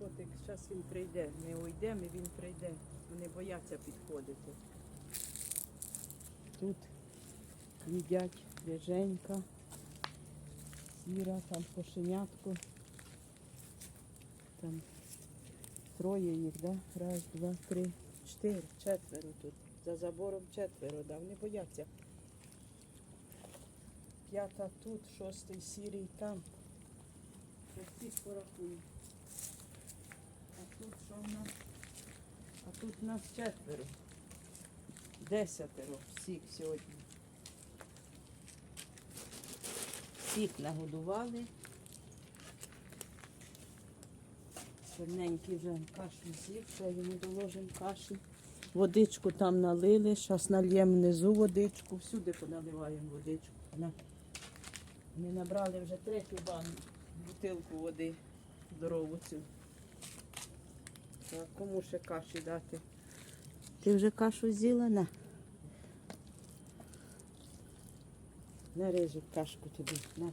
котик, зараз він прийде. Ми уйдемо і він прийде. Вони бояться підходити. Тут їдять біженька, сіра, там кошенятко. Там троє їх, да? Раз, два, три, чотири, четверо тут. За забором четверо, да? Вони бояться. П'ята тут, шостий сірий там. Всіх порахую. Тут нас четверо. Десятеро всіх сьогодні. Всіх нагодували. Чорненький вже кашу з'їв, ще йому доложимо каші. Водичку там налили, зараз нальємо внизу водичку, всюди поналиваємо водичку. Ми набрали вже третю банку, бутилку води здорову цю. Так, кому ще каші дати? Ти вже кашу з'їла? На. Нарежу кашку тобі. На.